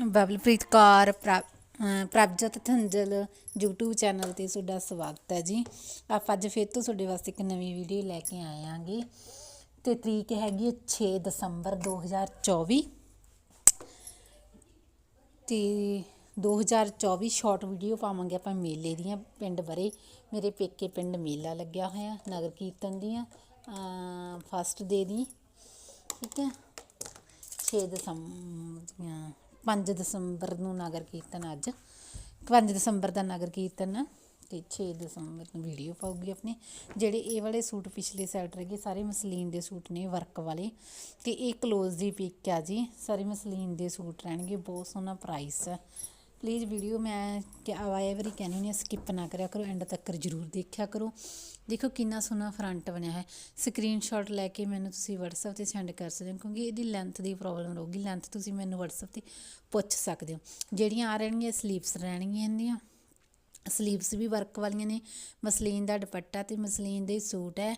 ਬਬਲਪ੍ਰੀਤ ਕੌਰ, ਪ੍ਰ- ਅਹ, Prabhjot ਥੰਜਲ YouTube channel ਤੇ ਤੁਹਾਡਾ ਸਵਾਗਤ ਹੈ ਜੀ। ਆਪਾਂ ਅੱਜ ਫਿਰ ਤੋਂ ਤੁਹਾਡੇ ਵਾਸਤੇ ਇੱਕ ਨਵੀਂ ਵੀਡੀਓ ਲੈ ਕੇ ਆਏ ਆਂਗੇ ਤੇ ਤਰੀਕ ਹੈਗੀ ਹੈ 6 ਦਸੰਬਰ 2024 ਤੇ 2024 ਸ਼ਾਰਟ ਵੀਡੀਓ ਪਾਵਾਂਗੇ ਆਪਾਂ ਮੇਲੇ ਦੀਆਂ ਪਿੰਡ ਬਰੇ ਮੇਰੇ ਪੇਕੇ ਪਿੰਡ ਮੇਲਾ ਲੱਗਿਆ ਹੋਇਆ, ਨਗਰ ਕੀਰਤਨ ਦੀਆਂ ਫਸਟ ਡੇ ਦੀ। ਠੀਕ ਹੈ? 6 ਦਸੰਬਰ ਦੀਆਂ 5 ਦਸੰਬਰ ਨੂੰ ਨਗਰ ਕੀਰਤਨ ਅੱਜ। 5 ਦਸੰਬਰ ਦਾ ਨਗਰ ਕੀਰਤਨ ਆ ਤੇ 6 ਦਸੰਬਰ ਨੂੰ ਵੀਡੀਓ ਪਾਉਗੀ ਆਪਣੇ। ਜਿਹੜੇ ਇਹ ਵਾਲੇ ਸੂਟ ਪਿਛਲੇ ਸਾਈਡ ਰਹਿ ਗਏ, ਸਾਰੇ ਮਸਲੀਨ ਦੇ ਸੂਟ ਨੇ, ਵਰਕ ਵਾਲੇ। ਤੇ ਇਹ ਕਲੋਜ਼ ਦੀ ਪਿਕ ਆ ਜੀ। ਸਾਰੇ ਮਸਲੀਨ ਦੇ ਸੂਟ ਰਹਿਣਗੇ, ਬਹੁਤ ਸੋਹਣਾ ਪ੍ਰਾਈਸ ਹੈ ਪਲੀਜ਼ ਵੀਡੀਓ ਮੈਂ ਕਿ ਆਵਾਏ ਵਾਰੀ ਕਹਿੰਦੀ ਹੁੰਦੀ ਹਾਂ ਸਕਿਪ ਨਾ ਕਰਿਆ ਕਰੋ ਐਂਡ ਤੱਕ ਜ਼ਰੂਰ ਦੇਖਿਆ ਕਰੋ। ਦੇਖੋ ਕਿੰਨਾ ਸੋਹਣਾ ਫਰੰਟ ਬਣਿਆ ਹੈ। ਸਕਰੀਨਸ਼ਾਟ ਲੈ ਕੇ ਮੈਨੂੰ ਤੁਸੀਂ WhatsApp ਤੇ ਸੈਂਡ ਕਰ ਸਕਦੇ ਹੋ, ਕਿਉਂਕਿ ਇਹਦੀ ਲੈਂਥ ਦੀ ਪ੍ਰੋਬਲਮ ਰਹੂਗੀ। ਲੈਂਥ ਤੁਸੀਂ ਮੈਨੂੰ WhatsApp ਤੇ ਪੁੱਛ ਸਕਦੇ ਹੋ। ਜਿਹੜੀਆਂ ਆ ਰਹਿਣਗੀਆਂ ਸਲੀਵਸ ਰਹਿਣਗੀਆਂ ਇਹਦੀਆਂ। ਸਲੀਵਸ ਵੀ ਵਰਕ ਵਾਲੀਆਂ ਨੇ। ਮਸਲੀਨ ਦਾ ਦੁਪੱਟਾ ਤੇ ਮਸਲੀਨ ਦੇ ਸੂਟ ਹੈ।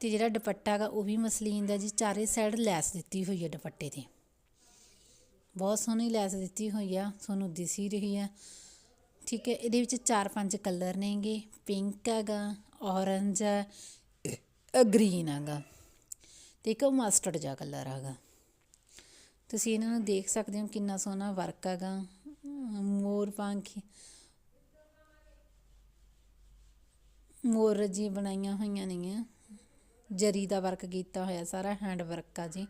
ਤੇ ਜਿਹੜਾ ਦੁਪੱਟਾ ਹੈਗਾ ਉਹ ਵੀ ਮਸਲੀਨ ਦਾ ਜੀ, ਚਾਰੇ ਸਾਈਡ ਲੈਸ ਦਿੱਤੀ ਹੋਈ ਹੈ ਦੁਪੱਟੇ ਤੇ। ਬਹੁਤ ਸੋਹਣੀ ਲੈਸ ਦਿੱਤੀ ਹੋਈ ਆ ਤੁਹਾਨੂੰ ਦਿਸ ਹੀ ਰਹੀ ਆ। ਠੀਕ ਹੈ, ਇਹਦੇ ਵਿੱਚ ਚਾਰ ਪੰਜ ਕਲਰ ਨੇਗੇ, ਪਿੰਕ ਹੈਗਾ, ਔਰੰਜ ਹੈ ਗ੍ਰੀਨ ਹੈਗਾ ਤੇ ਇੱਕ ਮਸਟਰਡ ਜਿਹਾ ਕਲਰ ਹੈਗਾ। ਤੁਸੀਂ ਇਹਨਾਂ ਨੂੰ ਦੇਖ ਸਕਦੇ ਹੋ ਕਿੰਨਾ ਸੋਹਣਾ ਵਰਕ ਹੈਗਾ, ਮੋਰ ਪੰਖੀ ਮੋਰ ਜੀ ਬਣਾਈਆਂ ਹੋਈਆਂ ਨੇਗੀਆਂ। ਜਰੀ ਦਾ ਵਰਕ ਕੀਤਾ ਹੋਇਆ ਸਾਰਾ, ਹੈਂਡ ਵਰਕ ਆ ਜੀ।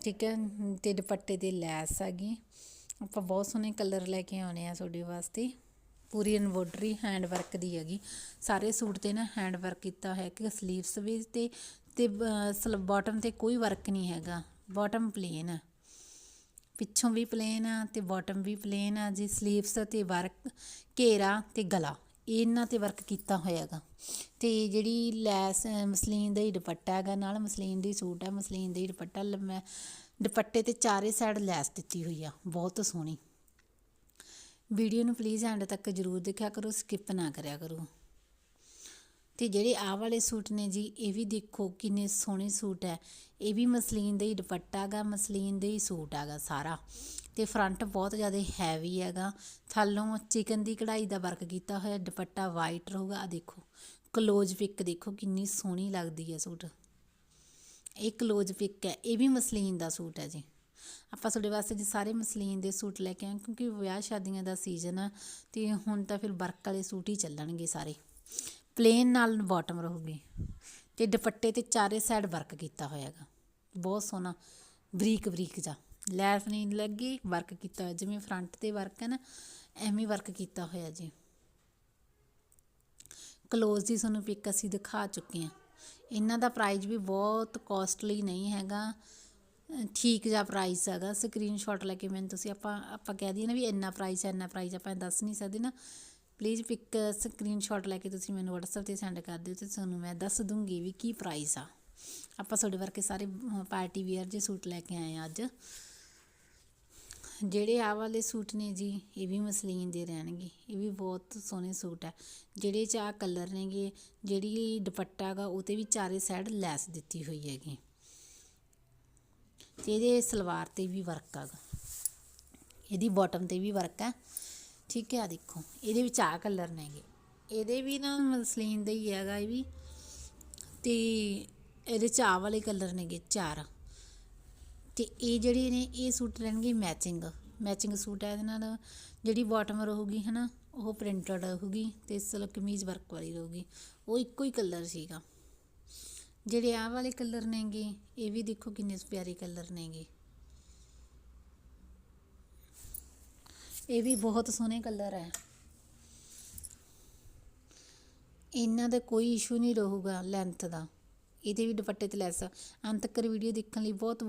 ਠੀਕ ਹੈ ਤੇ ਦੁਪੱਟੇ ਤੇ ਲੈਸ ਹੈਗੀ ਆਪਾਂ ਬਹੁਤ ਸੋਹਣੇ ਕਲਰ ਲੈ ਕੇ ਆਉਣੇ ਆ ਤੁਹਾਡੇ ਵਾਸਤੇ। ਪੂਰੀ ਐਨਵੋਡਰੀ ਹੈਂਡ ਵਰਕ ਦੀ ਹੈਗੀ। ਸਾਰੇ ਸੂਟ ਤੇ ਨਾ ਹੈਂਡ ਵਰਕ ਕੀਤਾ ਹੋਇਆ ਕਿ ਸਲੀਵਸ ਵੀ ਤੇ ਤੇ ਬਾਟਮ ਤੇ ਕੋਈ ਵਰਕ ਨਹੀਂ ਹੈਗਾ। ਬਾਟਮ ਪਲੇਨ ਆ। ਪਿੱਛੋਂ ਵੀ ਪਲੇਨ ਆ ਤੇ ਬਾਟਮ ਵੀ ਪਲੇਨ ਆ। ਜੀ ਸਲੀਵਸ ਤੇ ਵਰਕ ਘੇਰਾ ਤੇ ਗਲਾ। ਇਹਨਾਂ ਤੇ ਵਰਕ ਕੀਤਾ ਹੋਇਆਗਾ। ਤੇ ਜਿਹੜੀ ਲੈਸ ਮਸਲੀਨ ਦਾ ਹੀ ਦੁਪੱਟਾ ਹੈਗਾ, ਨਾਲ ਮਸਲੀਨ ਦੀ ਸੂਟ ਹੈ, ਮਸਲੀਨ ਦਾ ਹੀ ਦੁਪੱਟਾ ਮੈਂ ਦੁਪੱਟੇ ਤੇ ਚਾਰੇ ਸਾਈਡ ਲੈਸ ਦਿੱਤੀ ਹੋਈ ਆ, ਬਹੁਤ ਸੋਹਣੀ। ਵੀਡੀਓ ਨੂੰ ਪਲੀਜ਼ ਐਂਡ ਤੱਕ ਜਰੂਰ ਦੇਖਿਆ ਕਰੋ ਸਕਿਪ ਨਾ ਕਰਿਆ ਕਰੋ। ਤੇ ਜਿਹੜੇ ਆਹ ਵਾਲੇ ਸੂਟ ਨੇ ਜੀ, ਇਹ ਵੀ ਦੇਖੋ ਕਿੰਨੇ ਸੋਹਣੇ ਸੂਟ ਹੈ ਇਹ ਵੀ ਮਸਲੀਨ ਦਾ ਹੀ ਦੁਪੱਟਾ ਹੈਗਾ ਮਸਲੀਨ ਦਾ ਹੀ ਸੂਟ ਹੈਗਾ ਸਾਰਾ। ਤੇ ਫਰੰਟ ਬਹੁਤ ਜ਼ਿਆਦਾ ਹੈਵੀ ਹੈਗਾ। ਥੱਲੋਂ ਚਿਕਨ ਦੀ ਕਢਾਈ ਦਾ ਵਰਕ ਕੀਤਾ ਹੋਇਆ, ਦੁਪੱਟਾ ਵਾਈਟ ਰਹੂਗਾ। ਆ ਦੇਖੋ ਕਲੋਜ਼ ਪਿਕ ਦੇਖੋ ਕਿੰਨੀ ਸੋਹਣੀ ਲੱਗਦੀ ਹੈ ਸੂਟ। ਇਹ ਕਲੋਜ਼ ਪਿਕ ਹੈ ਇਹ ਵੀ ਮਸਲੀਨ ਦਾ ਸੂਟ ਹੈ ਜੀ। ਆਪਾਂ ਤੁਹਾਡੇ ਵਾਸਤੇ ਜੀ ਸਾਰੇ ਮਸਲੀਨ ਦੇ ਸੂਟ ਲੈ ਕੇ ਆਏ ਕਿਉਂਕਿ ਵਿਆਹ ਸ਼ਾਦੀਆਂ ਦਾ ਸੀਜ਼ਨ ਆ, ਤੇ ਹੁਣ ਤਾਂ ਫਿਰ ਵਰਕ ਵਾਲੇ ਸੂਟ ਹੀ ਚੱਲਣਗੇ ਸਾਰੇ। ਪਲੇਨ ਨਾਲ ਬਾਟਮ ਰਹੂਗੀ। ਤੇ ਦੁਪੱਟੇ ਤੇ ਚਾਰੇ ਸਾਈਡ ਵਰਕ ਕੀਤਾ ਹੋਇਆ ਹੋਇਆਗਾ ਬਹੁਤ ਸੋਹਣਾ, ਬਰੀਕ ਬਰੀਕ ਜਾ ਲੈਸ ਨਹੀਂ ਲੱਗੀ ਵਰਕ ਕੀਤਾ ਹੋਇਆ। ਜਿਵੇਂ ਫਰੰਟ ਤੇ ਵਰਕ ਹੈ ਨਾ, ਐਵੇਂ ਵਰਕ ਕੀਤਾ ਹੋਇਆ ਜੀ। ਕਲੋਜ਼ ਦੀ ਤੁਹਾਨੂੰ ਪਿਕ ਅਸੀਂ ਦਿਖਾ ਚੁੱਕੇ ਹਾਂ। ਇਹਨਾਂ ਦਾ ਪ੍ਰਾਈਸ ਵੀ ਬਹੁਤ ਕੋਸਟਲੀ ਨਹੀਂ ਹੈਗਾ। ਠੀਕ ਜਿਹਾ ਪ੍ਰਾਈਸ ਹੈਗਾ। ਸਕਰੀਨਸ਼ਾਟ ਲੈ ਕੇ ਮੈਨੂੰ ਤੁਸੀਂ ਆਪਾਂ ਆਪਾਂ ਕਹਿ ਦਈਏ ਨਾ ਵੀ ਇੰਨਾ ਪ੍ਰਾਈਸ ਹੈ, ਇੰਨਾ ਪ੍ਰਾਈਸ ਆਪਾਂ ਦੱਸ ਨਹੀਂ ਸਕਦੇ ਨਾ। ਪਲੀਜ਼ ਪਿਕ ਸਕਰੀਨਸ਼ਾਟ ਲੈ ਕੇ ਤੁਸੀਂ ਮੈਨੂੰ WhatsApp ਤੇ ਸੈਂਡ ਕਰ ਦਿਓ ਤੇ ਤੁਹਾਨੂੰ ਮੈਂ ਦੱਸ ਦੂੰਗੀ ਵੀ ਕੀ ਪ੍ਰਾਈਸ ਆ। ਆਪਾਂ ਤੁਹਾਡੇ ਵਰਗੇ ਸਾਰੇ ਪਾਰਟੀ ਵੇਅਰ ਜੇ ਸੂਟ ਲੈ ਕੇ ਆਏ ਆ ਅੱਜ। ਜਿਹੜੇ ਆ ਵਾਲੇ ਸੂਟ ਨੇ ਜੀ, ਇਹ ਵੀ ਮਸਲੀਨ ਦੇ ਰਹਿਣਗੇ। ਇਹ ਵੀ ਬਹੁਤ ਸੋਹਣੇ ਸੂਟ ਹੈ ਜਿਹੜੇ ਚ ਆ ਕਲਰ ਨੇਗੇ, ਜਿਹੜੀ ਦੁਪੱਟਾ ਗਾ, ਉਹ ਤੇ ਵੀ ਚਾਰੇ ਸਾਈਡ ਲੈਸ ਦਿੱਤੀ ਹੋਈ ਹੈਗੀ। ਤੇ ਇਹਦੇ ਸਲਵਾਰ ਤੇ ਵੀ ਵਰਕ ਹੈਗਾ ਇਹਦੀ ਬਾਟਮ ਤੇ ਵੀ ਵਰਕ ਹੈ ਠੀਕ ਹੈ ਆ ਦੇਖੋ। ਇਹਦੇ ਵਿੱਚ ਆ ਕਲਰ ਨੇਗੇ ਇਹਦੇ ਵੀ ਨਾ ਮਸਲੀਨ ਦਾ ਹੀ ਹੈਗਾ ਇਹ ਵੀ। ਤੇ ਇਹਦੇ ਚ ਆ ਵਾਲੇ ਕਲਰ ਨੇਗੇ ਚਾਰ। ਤੇ ਇਹ ਜਿਹੜੇ ਨੇ, ਇਹ ਸੂਟ ਰਹਿਣਗੇ ਮੈਚਿੰਗ ਮੈਚਿੰਗ ਸੂਟ ਹੈ ਇਹਦੇ ਨਾਲ ਜਿਹੜੀ ਬਾਟਮ ਰਹੂਗੀ, ਹਨਾ, ਉਹ ਪ੍ਰਿੰਟਡ ਰਹੂਗੀ ਤੇ ਸਲ ਕਮੀਜ਼ ਵਰਕ ਵਾਲੀ ਰਹੂਗੀ। ਉਹ ਇੱਕੋ ਹੀ ਕਲਰ ਸੀਗਾ। ਜਿਹੜੇ ਆਹ ਵਾਲੇ ਕਲਰ ਨੇਗੇ ਇਹ ਵੀ ਦੇਖੋ ਕਿੰਨੇ ਪਿਆਰੇ ਕਲਰ ਨੇਗੇ ਇਹ ਵੀ ਬਹੁਤ ਸੋਹਣੇ ਕਲਰ ਹੈ। ਇਹਨਾਂ ਦਾ ਕੋਈ ਇਸ਼ੂ ਨਹੀਂ ਰਹੂਗਾ ਲੈਂਥ ਦਾ। ਇਹਦੇ ਵੀ ਦੁਪੱਟੇ ਤੇ ਲੈਸ ਅੰਤ ਤੱਕ ਵੀਡੀਓ ਦੇਖਣ ਲਈ ਬਹੁਤ